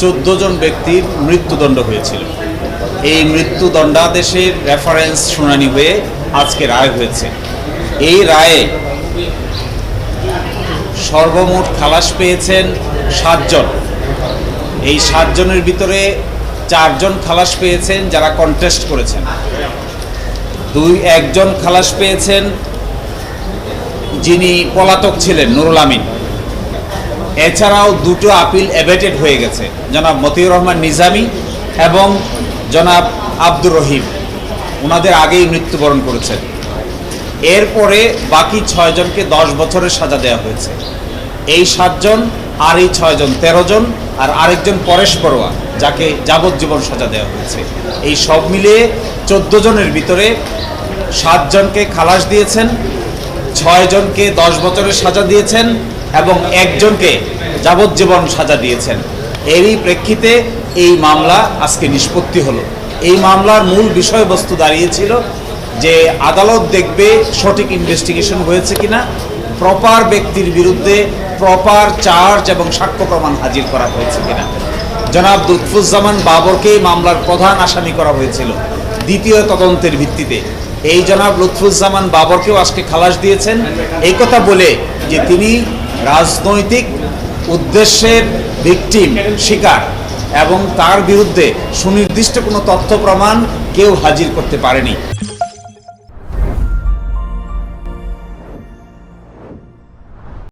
চোদ্দ জন ব্যক্তির মৃত্যুদণ্ড হয়েছিল। এই মৃত্যুদণ্ডাদেশের রেফারেন্স শুনানি হয়ে আজকে রায় হয়েছে। এই রায়ে সর্বমোট খালাস পেয়েছেন সাতজন এই সাতজনের ভিতরে চারজন খালাস পেয়েছেন যারা কন্টেস্ট করেছেন। দুই, একজন খালাস পেয়েছেন যিনি পলাতক ছিলেন, নুরুল আমিন। এছাড়াও দুটো আপিল এভেটেড হয়ে গেছে। জনাব মতিউর রহমান নিজামী এবং জনাব আব্দুর রহিম। ওনাদের আগেই মৃত্যুবরণ করেছেন। এরপরে বাকি ছয়জনকে দশ বছরের সাজা দেওয়া হয়েছে। এই সাতজন আর এই ছয়জন তেরো জন, আর আরেকজন পরেশ বড়ুয়া যাকে যাবজ্জীবন সাজা দেওয়া হয়েছে। এই সব মিলিয়ে চোদ্দ জনের ভিতরে সাতজনকে খালাস দিয়েছেন ছয়জনকে দশ বছরের সাজা দিয়েছেন এবং একজনকে যাবজ্জীবন সাজা দিয়েছেন। এরই প্রেক্ষিতে এই মামলা আজকে নিষ্পত্তি হলো। এই মামলার মূল বিষয়বস্তু দাঁড়িয়েছিল যে আদালত দেখবে সঠিক ইনভেস্টিগেশন হয়েছে কিনা প্রপার ব্যক্তির বিরুদ্ধে প্রপার চার্জ এবং সাক্ষ্য প্রমাণ হাজির করা হয়েছে কিনা। জনাব লুৎফুজ্জামান বাবরকেই মামলার প্রধান আসামি করা হয়েছিল দ্বিতীয় তদন্তের ভিত্তিতে। এই জনাব লুৎফুজ্জামান বাবরকেও আজকে খালাস দিয়েছেন। এই কথা বলে যে তিনি রাজনৈতিক উদ্দেশ্যের ভিকটিম শিকার, এবং তার বিরুদ্ধে সুনির্দিষ্ট কোনো তথ্য প্রমাণ কেউ হাজির করতে পারেনি।